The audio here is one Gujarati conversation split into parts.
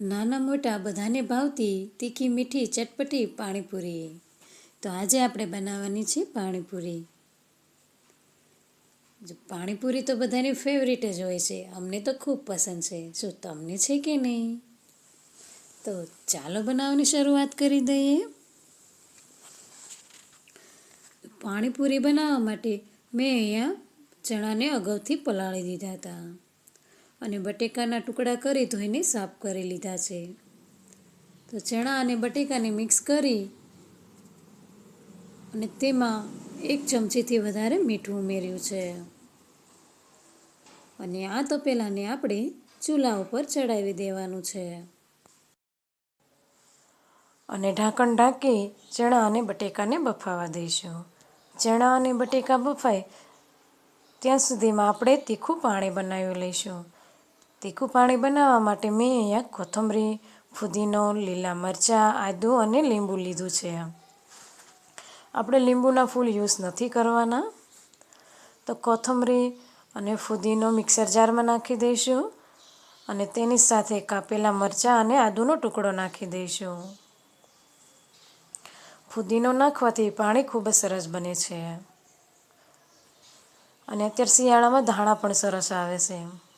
નાના મોટા બધાને ભાવતી તીખી મીઠી ચટપટી પાણીપુરી. તો આજે આપણે બનાવવાની છે પાણીપુરી. પાણીપુરી તો બધાની ફેવરિટ જ હોય છે, અમને તો ખૂબ પસંદ છે. શું તમને છે કે નહીં? તો ચાલો બનાવવાની શરૂઆત કરી દઈએ. પાણીપુરી બનાવવા માટે મેં અહીંયા ચણાને અગાઉથી પલાળી દીધા હતા. અને બટેકાના ટુકડા કરી ધોઈને સાફ કરી લીધા છે. તો ચણા અને બટેકાને મિક્સ કરી અને તેમાં એક ચમચીથી વધારે મીઠું ઉમેર્યું છે. અને આ તપેલાને આપણે ચૂલા ઉપર ચડાવી દેવાનું છે. અને ઢાંકણ ઢાંકી ચણા અને બટેકાને બફાવા દઈશું. ચણા અને બટેકા બફાય ત્યાં સુધીમાં આપણે તીખું પાણી બનાવી લઈશું. તીખું પાણી બનાવવા માટે મેં અહીંયા કોથમરી, ફુદીનો, લીલા મરચાં, આદું અને લીંબુ લીધું છે. આપણે લીંબુના ફૂલ યુઝ નથી કરવાના. તો કોથમરી અને ફુદીનો મિક્સર જારમાં નાખી દઈશું અને તેની સાથે કાપેલા મરચાં અને આદુનો ટુકડો નાખી દઈશું. ફુદીનો નાખવાથી પાણી ખૂબ જ સરસ બને છે. અને અત્યારે શિયાળામાં ધાણા પણ સરસ આવે છે.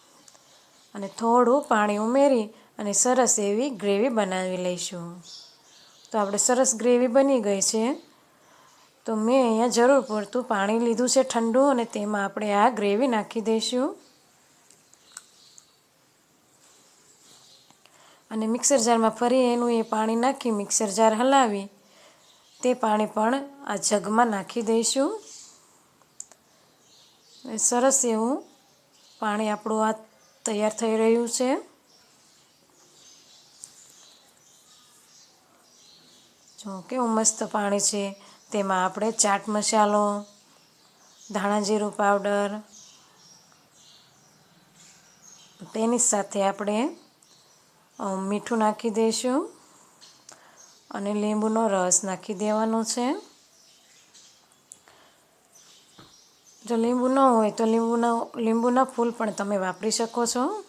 અને થોડું પાણી ઉમેરી અને સરસ એવી ગ્રેવી બનાવી લઈશું. તો આપણે સરસ ગ્રેવી બની ગઈ છે. તો મેં અહીંયા જરૂર પૂરતું પાણી લીધું છે ઠંડુ અને તેમાં આપણે આ ગ્રેવી નાખી દઈશું. અને મિક્સર જારમાં ફરી એનું એ પાણી નાખી મિક્સર જાર હલાવી તે પાણી પણ આ જગમાં નાખી દઈશું. સરસ એવું પાણી આપણું આ તૈયાર થઈ રહ્યું છે. જો કેવું મસ્ત પાણી છે. તેમાં આપણે ચાટ મસાલો, ધાણા જીરું પાવડર, તેની સાથે આપણે મીઠું નાખી દઈશું અને લીંબુનો રસ નાખી દેવાનો છે. જો લીંબુ ન હોય તો લીંબુના લીંબુના ફૂલ પણ તમે વાપરી શકો છો.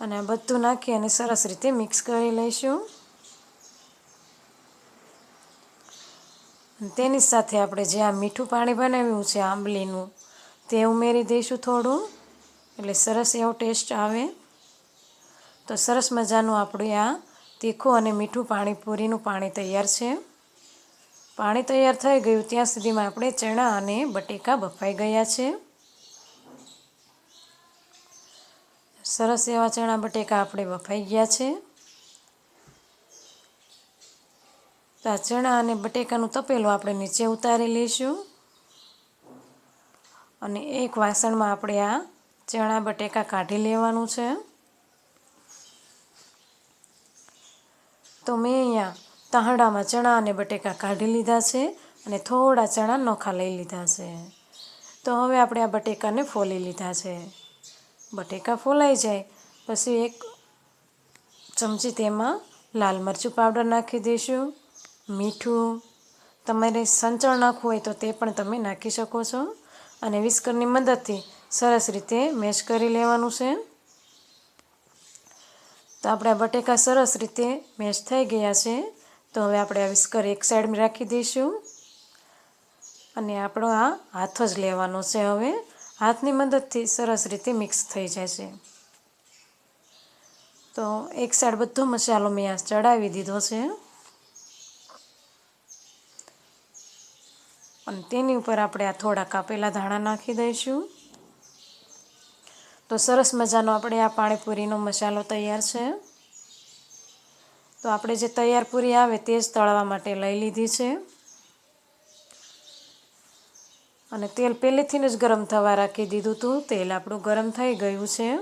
અને આ બધું નાખી અને સરસ રીતે મિક્સ કરી લઈશું. તેની સાથે આપણે જે આ મીઠું પાણી બનાવ્યું છે, આંબલીનું, તે ઉમેરી દઈશું થોડું, એટલે સરસ એવો ટેસ્ટ આવે. તો સરસ મજાનું આપણે આ તીખું અને મીઠું પાણીપુરીનું પાણી તૈયાર છે. પાણી તૈયાર થઈ ગયું, ત્યાં સુધીમાં આપણે ચણા અને બટેકા બફાઈ ગયા છે. સરસ એવા ચણા બટેકા આપણે બફાઈ ગયા છે. તો આ ચણા અને બટેકાનું તપેલું આપણે નીચે ઉતારી લઈશું. અને એક વાસણમાં આપણે આ ચણા બટેકા કાઢી લેવાનું છે. તો મેં અહીંયા તાંહડામાં ચણા અને બટેકા કાઢી લીધા છે અને થોડા ચણા નોખા લઈ લીધા છે. તો હવે આપણે આ બટેકાને ફોલી લીધા છે. બટેકા ફોલાઈ જાય, પછી એક ચમચી તેમાં લાલ મરચું પાવડર નાખી દઈશું, મીઠું, તમારે સંચળ નાખવું હોય તો તે પણ તમે નાખી શકો છો અને વિસ્કરની મદદથી સરસ રીતે મેશ કરી લેવાનું છે. તો આપણે આ બટેકા સરસ રીતે મેશ થઈ ગયા છે. તો હવે આપણે આ વિસ્કર એક સાઈડમાં રાખી દઈશું. અને આપણો આ હાથ જ લેવાનો છે હવે. હાથની મદદથી સરસ રીતે મિક્સ થઈ જશે. તો એક સાઈડ બધો મસાલો મેં આ ચડાવી દીધો છે. અને તેની ઉપર આપણે આ થોડા કાપેલા ધાણા નાખી દઈશું. તો સરસ મજાનો આપણે આ પાણીપુરીનો મસાલો તૈયાર છે. તો આપણે જે તૈયાર પૂરી આવે તે જ તળવા માટે લઈ લીધી છે. અને તેલ પહેલેથી જ ગરમ થવા રાખી દીધું હતું. તેલ આપણું ગરમ થઈ ગયું છે.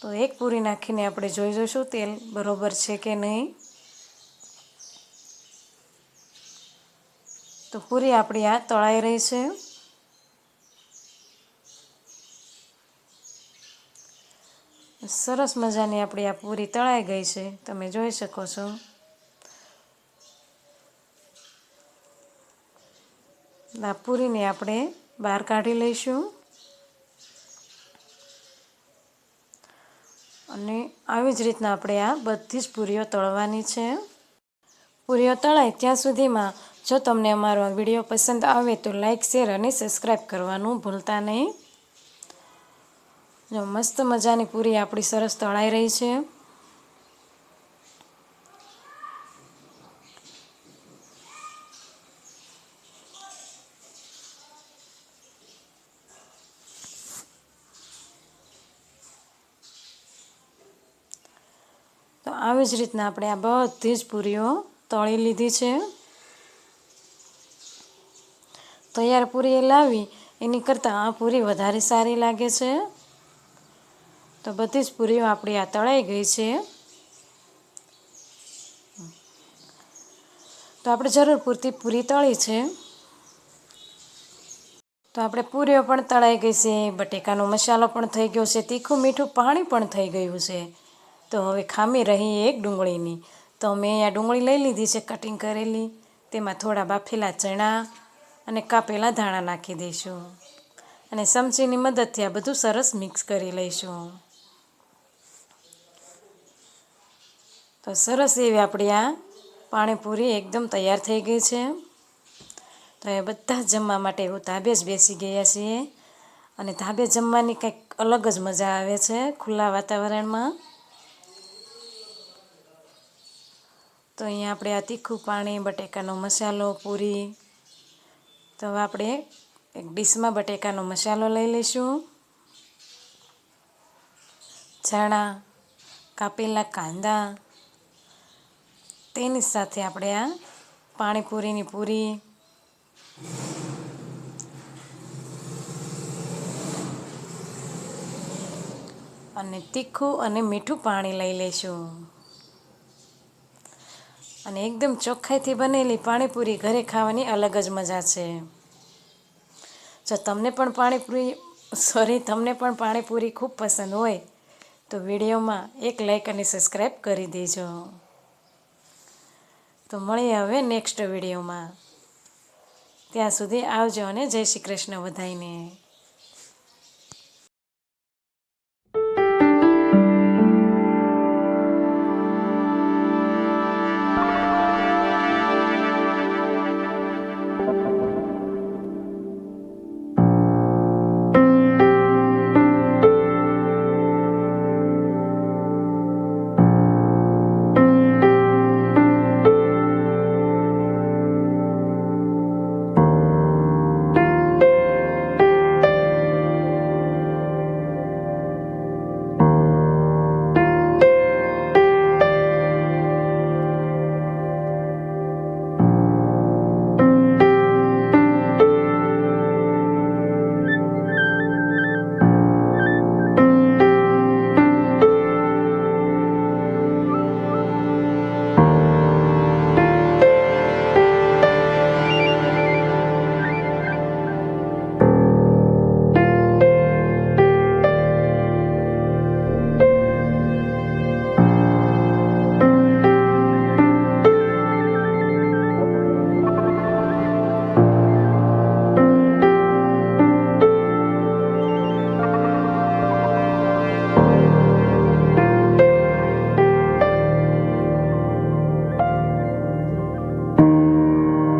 તો એક પૂરી નાખીને આપણે જોઈ જોઈશું તેલ બરોબર છે કે નહીં. તો પૂરી આપણી આ તળાઈ રહી છે. સરસ મજાની આપણી આ પૂરી તળાઈ ગઈ છે. તમે જોઈ શકો છો. આ પૂરીને આપણે બહાર કાઢી લઈશું. અને આવી જ રીતના આપણે આ બધી જ પૂરીઓ તળવાની છે. પૂરીઓ તળાય ત્યાં સુધીમાં જો તમને અમારો વીડિયો પસંદ આવે તો લાઇક શેર અને સબસ્ક્રાઈબ કરવાનું ભૂલતા નહીં. જો મસ્ત મજાની પૂરી આપણી સરસ તળાઈ રહી છે. તો આવી જ રીતના આપણે આ બધી જ પૂરીઓ તળી લીધી છે. તૈયાર પૂરી લાવી, એની કરતાં આ પૂરી વધારે સારી લાગે છે. તો બધી જ પૂરીઓ આપણી આ તળાઈ ગઈ છે. તો આપણે જરૂર પૂરતી પૂરી તળી છે. તો આપણે પૂરીઓ પણ તળાઈ ગઈ છે, બટેકાનો મસાલો પણ થઈ ગયો છે, તીખું મીઠું પાણી પણ થઈ ગયું છે. તો હવે ખામી રહી એક ડુંગળીની. તો મેં આ ડુંગળી લઈ લીધી છે, કટિંગ કરેલી. તેમાં થોડા બાફેલા ચણા અને કાપેલા ધાણા નાખી દઈશું. અને ચમચીની મદદથી આ બધું સરસ મિક્સ કરી લઈશું. તો સરસ એવી આપણી આ પાણીપુરી એકદમ તૈયાર થઈ ગઈ છે. તો એ બધા જમવા માટે એવું ધાબે જ બેસી ગયા છીએ અને ધાબે જમવાની કંઈક અલગ જ મજા આવે છે ખુલ્લા વાતાવરણમાં. તો અહીંયા આપણે આ તીખું પાણી, બટેકાનો મસાલો, પૂરી. તો આપણે એક ડીશમાં બટેકાનો મસાલો લઈ લઈશું. ચણા કાપેલા કાંદા તેની સાથે આપણે આ પાણીપુરીની પૂરી અને તીખું અને મીઠું પાણી લઈ લઈશું. અને એકદમ ચોખ્ખાઈથી બનેલી પાણીપુરી ઘરે ખાવાની અલગ જ મજા છે. જો તમને પણ પાણીપુરી સોરી તમને પણ પાણીપુરી ખૂબ પસંદ હોય તો વિડીયોમાં એક લાઈક અને સબસ્ક્રાઈબ કરી દેજો. તો મળીએ હવે નેક્સ્ટ વિડીયોમાં ત્યાં સુધી આવજો અને જય શ્રી કૃષ્ણ બધાઈને